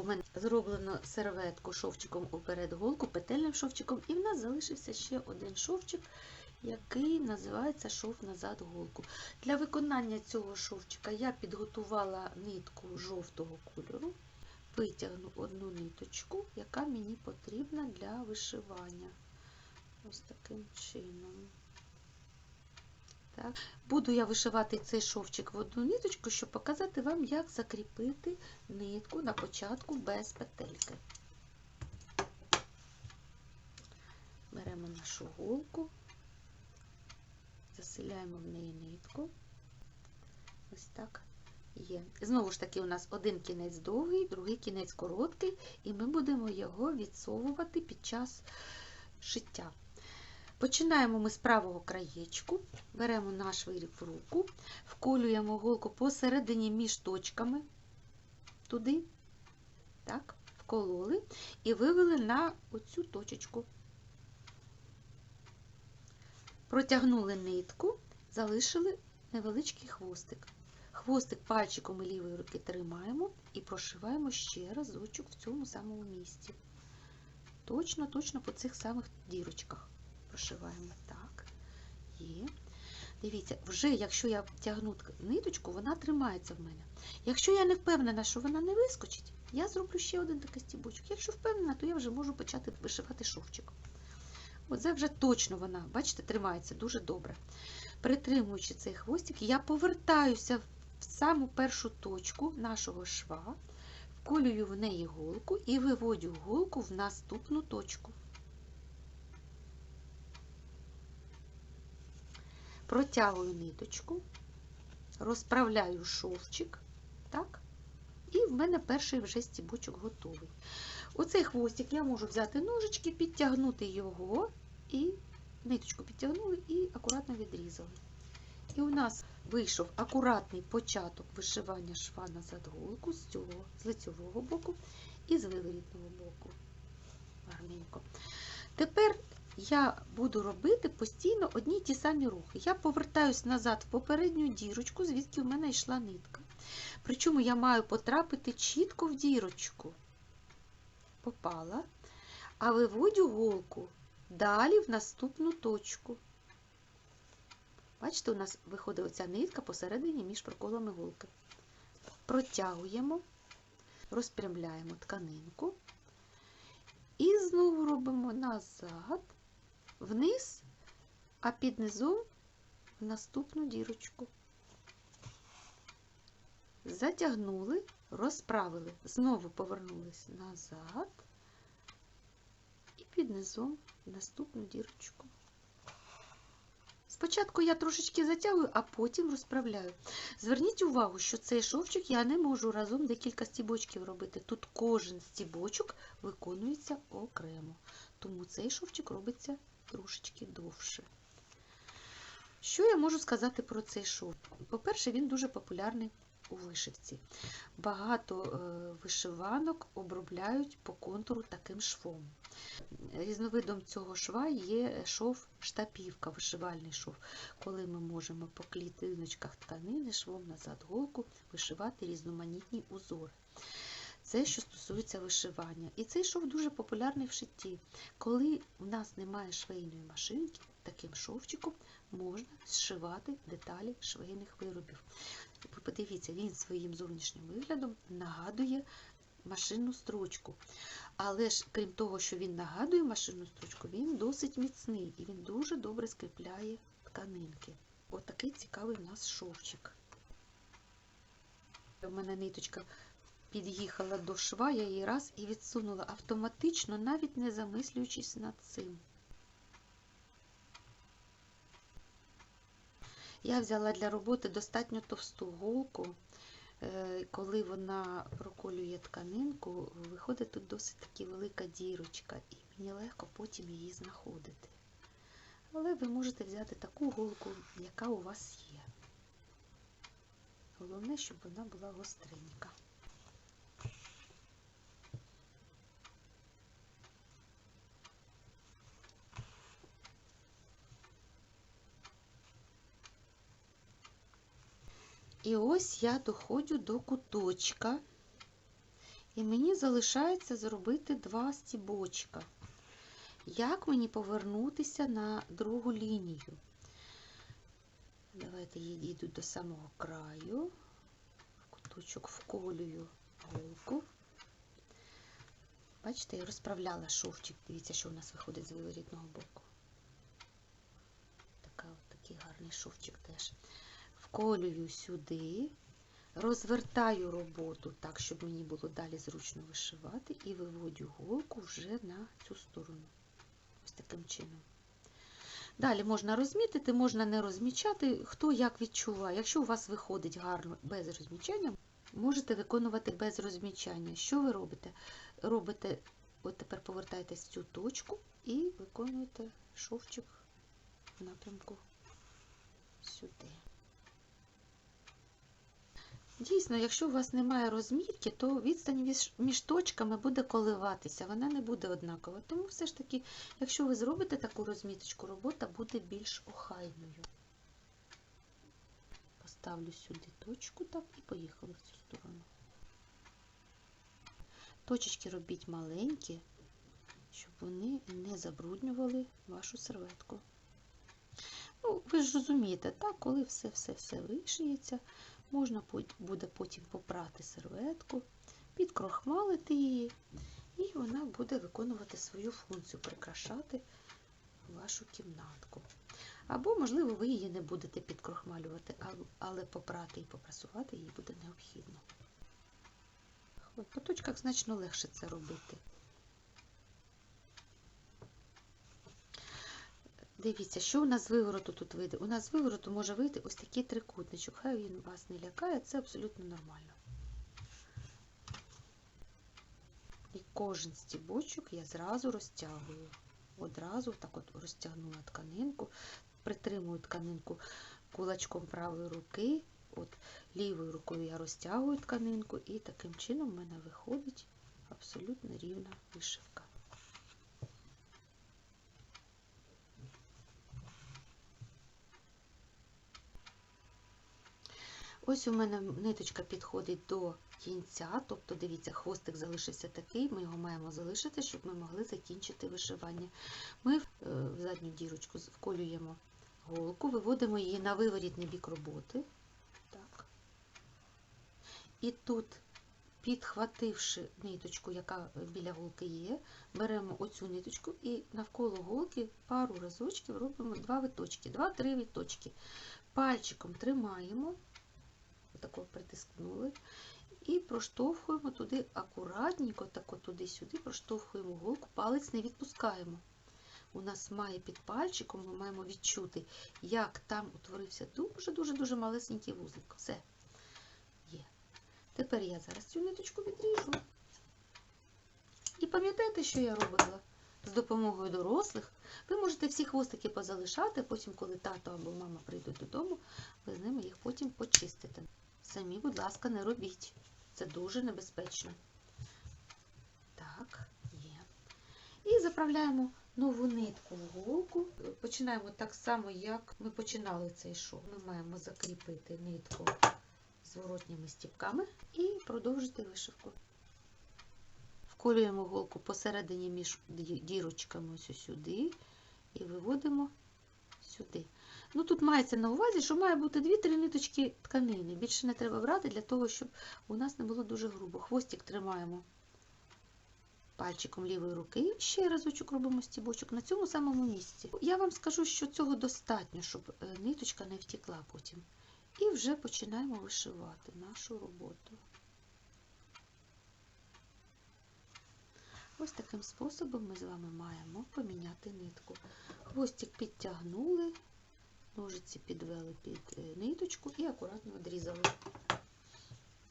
у мене зроблено серветку шовчиком уперед голку, петельним шовчиком, і в нас залишився ще один шовчик, який називається шов назад голку. Для виконання цього шовчика я підготувала нитку жовтого кольору, витягну одну ниточку, яка мені потрібна для вишивання. Ось таким чином. Так. Буду я вишивати цей шовчик в одну ниточку, щоб показати вам, як закріпити нитку на початку без петельки. Беремо нашу голку, заселяємо в неї нитку. Ось так є. Знову ж таки, у нас один кінець довгий, другий кінець короткий, і ми будемо його відсовувати під час шиття. Починаємо ми з правого краєчку, беремо наш виріб в руку, вколюємо голку посередині між точками, туди, так, вкололи і вивели на оцю точечку. Протягнули нитку, залишили невеличкий хвостик. Хвостик пальчиком лівої руки тримаємо і прошиваємо ще разочок в цьому самому місці. Точно, точно по цих самих дірочках прошиваємо так. Є. Дивіться, вже якщо я тягну ниточку, вона тримається в мене. Якщо я не впевнена, що вона не вискочить, я зроблю ще один такий стібочок. Якщо впевнена, то я вже можу почати вишивати шовчик. Оце вже точно вона, бачите, тримається дуже добре. Притримуючи цей хвостик, я повертаюся в саму першу точку нашого шва, вколюю в неї голку і виводю голку в наступну точку. Протягую ниточку, розправляю шовчик, так? І в мене перший вже стібочок готовий. Оцей хвостик я можу взяти ножички, підтягнути його, і ниточку підтягнули і акуратно відрізали. І у нас вийшов акуратний початок вишивання шва назад голку з цього, з лицьового боку і з виворітного боку. Гарненько. Тепер я буду робити постійно одні й ті самі рухи. Я повертаюсь назад в попередню дірочку, звідки в мене йшла нитка. Причому я маю потрапити чітко в дірочку. Попала, а виводю голку далі в наступну точку. Бачите, у нас виходить оця нитка посередині між проколами голки. Протягуємо, розпрямляємо тканинку і знову робимо назад, вниз, а під низом в наступну дірочку. Затягнули, розправили, знову повернулись назад і під низом в наступну дірочку. Спочатку я трошечки затягую, а потім розправляю. Зверніть увагу, що цей шовчик я не можу разом декілька стібочків робити. Тут кожен стібочок виконується окремо. Тому цей шовчик робиться трошечки довше. Що я можу сказати про цей шов? По-перше, він дуже популярний у вишивці. Багато вишиванок обробляють по контуру таким швом. Різновидом цього шва є шов штапівка, вишивальний шов, коли ми можемо по клітиночках тканини швом назад голку вишивати різноманітні узори. Це, що стосується вишивання. І цей шов дуже популярний в шитті. Коли в нас немає швейної машинки, таким шовчиком можна зшивати деталі швейних виробів. Ви подивіться, він своїм зовнішнім виглядом нагадує машинну строчку. Але ж, крім того, що він нагадує машинну строчку, він досить міцний і він дуже добре скріпляє тканинки. Отакий цікавий у нас шовчик. У мене ниточка під'їхала до шва, я її раз і відсунула автоматично, навіть не замислюючись над цим. Я взяла для роботи достатньо товсту голку. Коли вона проколює тканинку, виходить тут досить таки велика дірочка, і мені легко потім її знаходити. Але ви можете взяти таку голку, яка у вас є. Головне, щоб вона була гостренька. І ось я доходжу до куточка, І мені залишається зробити два стібочка. Як мені повернутися на другу лінію? Давайте я йду до самого краю, в куточок вколюю голку. Бачите, я розправляла шовчик. Дивіться, що у нас виходить з виворітного боку. Така, от такий гарний шовчик теж. Вколюю сюди, розвертаю роботу так, щоб мені було далі зручно вишивати, і виводю голку вже на цю сторону. Ось таким чином. Далі можна розмітити, можна не розмічати, хто як відчуває. Якщо у вас виходить гарно без розмічання, можете виконувати без розмічання. Що ви робите? Робите, от тепер повертаєтесь в цю точку і виконуєте шовчик в напрямку сюди. Дійсно, якщо у вас немає розмітки, то відстань між- точками буде коливатися, вона не буде однакова. Тому все ж таки, якщо ви зробите таку розміточку, робота буде більш охайною. Поставлю сюди точку так і поїхали в цю сторону. Точечки робіть маленькі, щоб вони не забруднювали вашу серветку. Ну, ви ж розумієте, так, коли все-все-все вишиється, можна буде потім попрати серветку, підкрохмалити її, і вона буде виконувати свою функцію, прикрашати вашу кімнатку. Або, можливо, ви її не будете підкрохмалювати, але попрати і попрасувати її буде необхідно. В поточках значно легше це робити. Дивіться, що у нас з вивороту тут вийде? У нас вивороту може вийти ось такий трикутничок. Хай він вас не лякає, це абсолютно нормально. І кожен стібочок я зразу розтягую. Одразу так от розтягнула тканинку, притримую тканинку кулачком правої руки. От лівою рукою я розтягую тканинку, і таким чином в мене виходить абсолютно рівна вишивка. Ось у мене ниточка підходить до кінця, тобто, дивіться, хвостик залишився такий, ми його маємо залишити, щоб ми могли закінчити вишивання. Ми е, в задню дірочку вколюємо голку, виводимо її на виворітний бік роботи. Так. І тут, підхвативши ниточку, яка біля голки є, беремо оцю ниточку і навколо голки пару разочків робимо два виточки, два-три виточки. Пальчиком тримаємо тако притискнули. І проштовхуємо туди акуратненько, так от туди-сюди, проштовхуємо голку, палець не відпускаємо. У нас має під пальчиком, ми маємо відчути, як там утворився дуже-дуже-дуже малесенький вузлик. Все є. Тепер я зараз цю ниточку відріжу. І пам'ятаєте, що я робила? З допомогою дорослих ви можете всі хвостики позалишати, потім, коли тато або мама прийдуть додому, ви з ними їх потім почистите. Самі, будь ласка, не робіть. Це дуже небезпечно. Так, є. І заправляємо нову нитку в голку. Починаємо так само, як ми починали цей шов. Ми маємо закріпити нитку зворотніми стіпками і продовжити вишивку. Вколюємо голку посередині між дірочками ось сюди і виводимо сюди. Ну, Тут мається на увазі, що має бути 2-3 ниточки тканини. Більше не треба брати для того, щоб у нас не було дуже грубо. Хвостик тримаємо пальчиком лівої руки. Ще разочок робимо стібочок на цьому самому місці. Я вам скажу, що цього достатньо, щоб е, ниточка не втікла потім. І вже починаємо вишивати нашу роботу. Ось таким способом ми з вами маємо поміняти нитку. Хвостик підтягнули, ножиці підвели під е, ниточку і акуратно відрізали.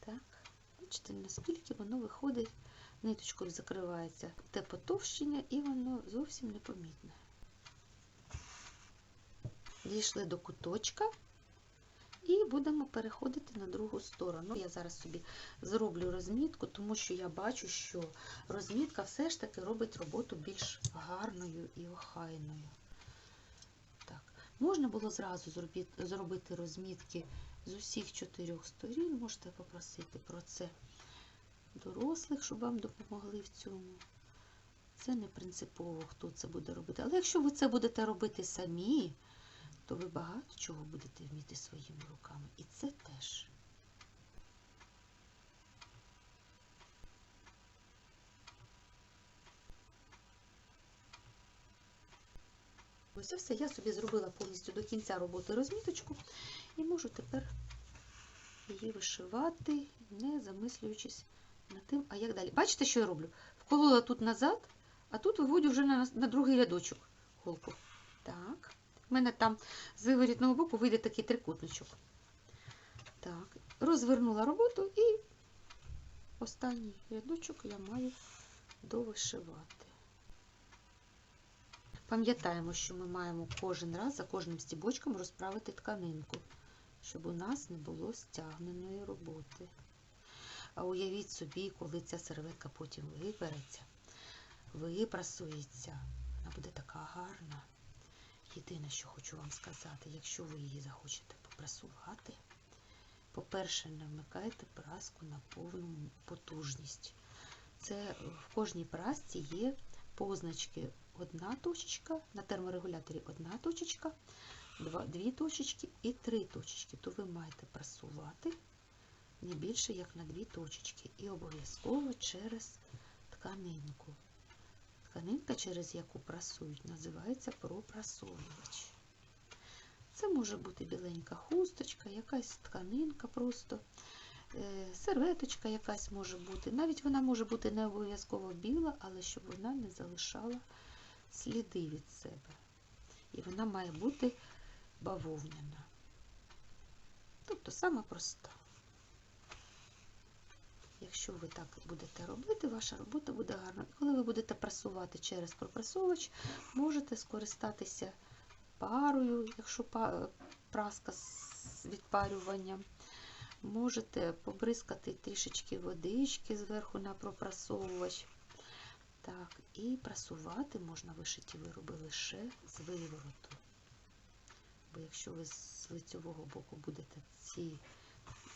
Так, бачите, наскільки воно виходить, ниточкою закривається те потовщення і воно зовсім непомітне. Дійшли до куточка. І будемо переходити на другу сторону. Я зараз собі зроблю розмітку, тому що я бачу, що розмітка все ж таки робить роботу більш гарною і охайною. Можна було зразу зробити розмітки з усіх чотирьох сторін, можете попросити про це дорослих, щоб вам допомогли в цьому. Це не принципово, хто це буде робити. Але якщо ви це будете робити самі, то ви багато чого будете вміти своїми руками. І це теж. Ось все. Я собі зробила повністю до кінця роботи розміточку і можу тепер її вишивати, не замислюючись над тим, а як далі. Бачите, що я роблю? Вколола тут назад, а тут виводю вже на, на другий рядочок голку. Так. У мене там з виворітного боку вийде такий трикутничок. Так, розвернула роботу і останній рядочок я маю довишивати. Пам'ятаємо, що ми маємо кожен раз за кожним стібочком розправити тканинку, щоб у нас не було стягненої роботи. А уявіть собі, коли ця серветка потім випереться, випрасується, вона буде така гарна. Єдине, що хочу вам сказати, якщо ви її захочете попрасувати, по-перше, не вмикайте праску на повну потужність. Це в кожній прасці є позначки одна точечка, на терморегуляторі одна точечка, дві точечки і три точечки. То ви маєте прасувати не більше, як на дві точечки. І обов'язково через тканинку. Тканинка, через яку прасують, називається пропрасовувач. Це може бути біленька хусточка, якась тканинка просто, е, серветочка якась може бути. Навіть вона може бути не обов'язково біла, але щоб вона не залишала сліди від себе. І вона має бути бавовняна. Тобто сама проста. Якщо ви так будете робити, ваша робота буде гарна. Коли ви будете прасувати через пропрасовувач, можете скористатися парою, якщо праска з відпарюванням. Можете побризкати трішечки водички зверху на пропрасовувач. Так, і прасувати можна вишиті вироби лише з вивороту. Бо якщо ви з лицьового боку будете ці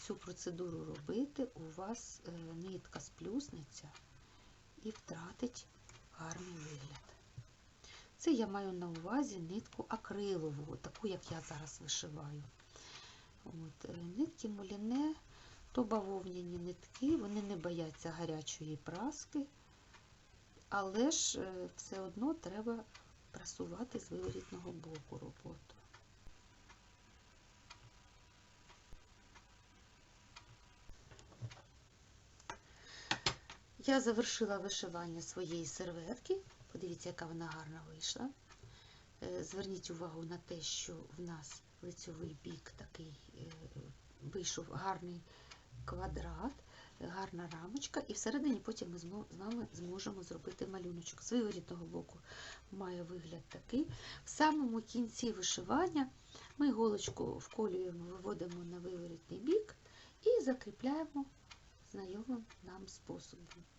цю процедуру робити, у вас е, нитка сплюснеться і втратить гарний вигляд. Це я маю на увазі нитку акрилову, таку, як я зараз вишиваю. От, е, Нитки муліне, то бавовняні нитки, вони не бояться гарячої праски, але ж е, все одно треба прасувати з виворітного боку роботу. Я завершила вишивання своєї серветки. Подивіться, яка вона гарна вийшла. Е, зверніть увагу на те, що в нас лицьовий бік такий е, вийшов гарний квадрат, гарна рамочка, і всередині потім ми з вами зможемо зробити малюночок. З виворітного боку має вигляд такий. В самому кінці вишивання ми голочку вколюємо, виводимо на виворітний бік і закріпляємо знайомим нам способом.